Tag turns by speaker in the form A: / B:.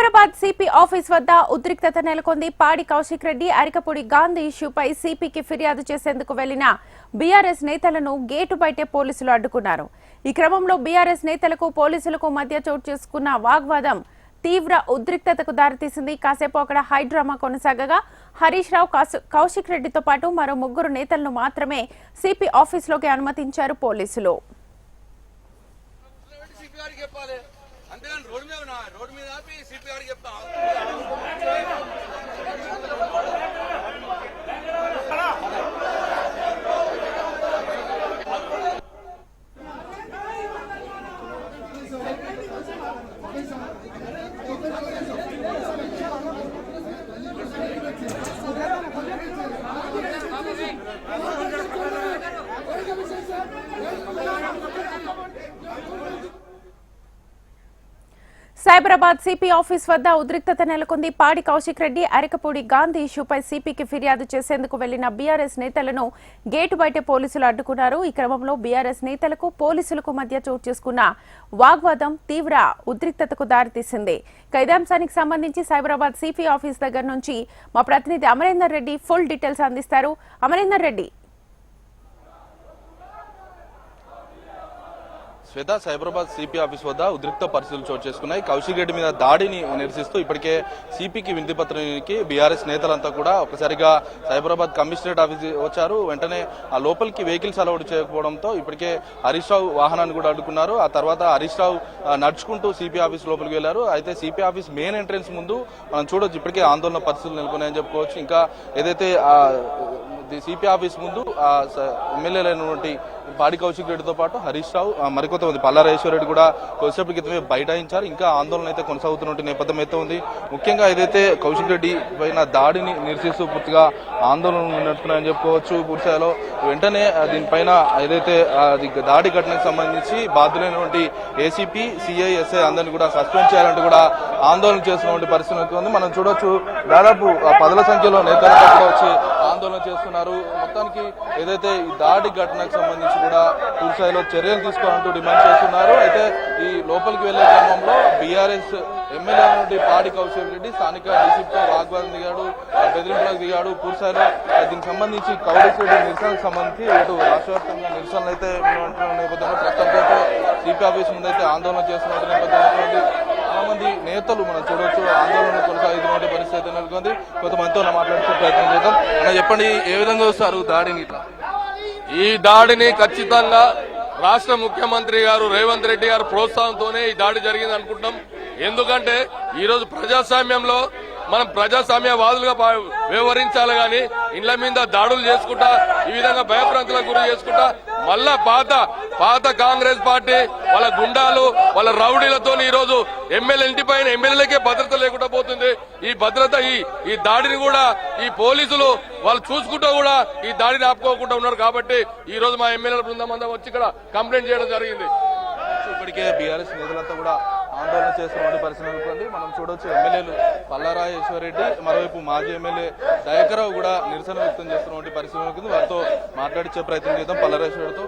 A: Cyberabad CP office వద్ద ఉద్రిక్తత నెలకొంది. పాడి కౌశిక్ రెడ్డి అరికపూడి గాంధీ ఇష్యూపై సిపికి ఫిర్యాదు చేసేందుకు వెళ్ళిన బీఆర్ఎస్ నేతలను గేటు బయటే పోలీసులు అడ్డుకున్నారు. ఈ క్రమంలో బీఆర్ఎస్ నేతలకు పోలీసులకు మధ్య చోటు చేసుకున్న వాగ్వాదం తీవ్ర ఉద్రిక్తతకు దారితీసింది. కాసేపు అక్కడ హైడ్రామా కొనసాగగా హరీష్ రావు కౌశిక్ రెడ్డితో పాటు మరో ముగ్గురు నేతలను మాత్రమే సిపి ఆఫీసులోకి అనుమతించారు పోలీసులు.
B: అంతేగాని రోడ్డు మీద ఉన్నా రోడ్డు మీద ఆపి సిపి గారికి చెప్తా
A: సైబరాబాద్ సిపి ఆఫీస్ వద్ద ఉద్రిక్తత నెలకొంది. పాడి కౌశిక్ రెడ్డి అరకపూడి గాంధీ ఇష్యూపై సిపికి ఫిర్యాదు చేసేందుకు వెళ్ళిన బీఆర్ఎస్ నేతలను గేటు బయట పోలీసులు అడ్డుకున్నారు. ఈ క్రమంలో బీఆర్ఎస్ నేతలకు పోలీసులకు మధ్య చోటు చేసుకున్న వాగ్వాదం తీవ్ర ఉద్రిక్తతకు దారితీసింది. ఖైదాంశానికి సంబంధించి సైబరాబాద్ సిపి ఆఫీస్ దగ్గర నుంచి మా ప్రతినిధి అమరేందర్ రెడ్డి ఫుల్ డీటెయిల్స్ అందిస్తారు. అమరేందర్ రెడ్డి
C: శ్వేత సైబరాబాద్ సిపి ఆఫీస్ వద్ద ఉద్రిక్త పరిస్థితులు చోటు చేసుకున్నాయి. కౌశిక్ రెడ్డి మీద దాడిని నిరసిస్తూ ఇప్పటికే సిపికి వినతి పత్రానికి బీఆర్ఎస్ నేతలంతా కూడా ఒకసారిగా సైబరాబాద్ కమిషనరేట్ ఆఫీస్ వచ్చారు. వెంటనే ఆ లోపలికి వెహికల్స్ అలవాటు చేయకపోవడంతో ఇప్పటికే హరీష్ రావు వాహనాన్ని కూడా అడ్డుకున్నారు. ఆ తర్వాత హరీష్ రావు నడుచుకుంటూ సిపి ఆఫీస్ లోపలికి వెళ్ళారు అయితే సిపి ఆఫీస్ మెయిన్ ఎంట్రెన్స్ ముందు మనం చూడొచ్చు ఇప్పటికే ఆందోళన పరిస్థితులు నెలకొన్నాయని చెప్పుకోవచ్చు. ఇంకా ఏదైతే సిపి ఆఫీస్ ముందు స- ఎమ్మెల్యేలైనటువంటి పాడి కౌశిక్ రెడ్డితో పాటు హరీష్ రావు ఆ, మరికొంతమంది పల్లారేశ్వర రెడ్డి కూడా కొద్దిసేపటి క్రితమే బైఠాయించారు. ఇంకా ఆందోళన అయితే కొనసాగుతున్నట్టు నేపథ్యం అయితే ఉంది. ముఖ్యంగా ఏదైతే కౌశిక్ రెడ్డి పైన దాడిని నిరసిస్తూ పూర్తిగా ఆందోళన నడుపుతున్నాయని చెప్పుకోవచ్చు పూర్తిస్థాయిలో వెంటనే దీనిపైన ఏదైతే దాడి ఘటనకు సంబంధించి బాధ్యులైనటువంటి ఏసీపీ సిఐఎస్ఐ అందరినీ కూడా సస్పెండ్ చేయాలంటూ కూడా ఆందోళన చేస్తున్నటువంటి పరిస్థితి ఉంది. మనం చూడొచ్చు దాదాపు పదల సంఖ్యలో నేతలు కూడా వచ్చి ఆందోళన చేస్తున్నారు. మొత్తానికి ఏదైతే ఈ దాడి ఘటనకు సంబంధించి కూడా పూర్తిస్థాయిలో చర్యలు తీసుకోవాలంటూ డిమాండ్ చేస్తున్నారు. అయితే ఈ లోపలికి వెళ్ళే క్రమంలో బీఆర్ఎస్ ఎమ్మెల్యే నుండి పాడి కౌశల్ రెడ్డి స్థానిక డీసీపీతో వాగ్వాదం దిగాడు బెదిరింపులకు దిగాడు. పూర్తిస్థాయిలో దీనికి సంబంధించి కౌడేశ్వర రెడ్డి నిరసనకు సంబంధించి ఇటు రాష్ట్ర వ్యాప్తంగా నిరసనలు అయితే నేపథ్యంలో ప్రస్తుతం సిపి ఆఫీస్ ముందైతే ఆందోళన చేస్తున్న నేపథ్యంలో చాలా మంది నేతలు మనం చూడొచ్చు ఆందోళన అయితే నెలకొంది. కొంతమందితో మాట్లాడుతూ ప్రయత్నం చేద్దాం. అన్న చెప్పండి ఏ విధంగా వస్తారు దాడిని ఇట్లా?
D: ఈ దాడిని ఖచ్చితంగా రాష్ట్ర ముఖ్యమంత్రి గారు రేవంత్ రెడ్డి గారు ప్రోత్సాహంతోనే ఈ దాడి జరిగింది అనుకుంటున్నాం. ఎందుకంటే ఈ రోజు ప్రజాస్వామ్యంలో మనం ప్రజాస్వామ్యవాదులుగా వ్యవహరించాలి కానీ ఇండ్ల మీద దాడులు చేసుకుంటా ఈ విధంగా భయభ్రాంతులకు గురి చేసుకుంటా మళ్ళా పాత పాత కాంగ్రెస్ పార్టీ వాళ్ళ గుండాలు వాళ్ళ రౌడీలతో ఈ రోజు ఎమ్మెల్యే ఇంటి పైన ఎమ్మెల్యేలకే భద్రత లేకుండా పోతుంది. ఈ భద్రత ఈ ఈ దాడిని కూడా ఈ పోలీసులు వాళ్ళు చూసుకుంటూ కూడా ఈ దాడిని ఆపుకోకుండా ఉన్నారు కాబట్టి ఈ రోజు మా ఎమ్మెల్యేల బృందం అంతా వచ్చి ఇక్కడ కంప్లైంట్ చేయడం జరిగింది.
C: ఇప్పటికే బీఆర్ఎస్ నేతలంతా కూడా ఆందోళన చేస్తున్నటువంటి పరిస్థితి మనం చూడొచ్చు ఎమ్మెల్యేలు పల్లారాజేశ్వరరెడ్డి మరోవైపు మాజీ ఎమ్మెల్యే దయాకరావు కూడా నిరసన వ్యక్తం చేస్తున్నటువంటి పరిస్థితి నెలకొంది వారితో మాట్లాడించే ప్రయత్నం చేద్దాం పల్లారాయేశ్వరతో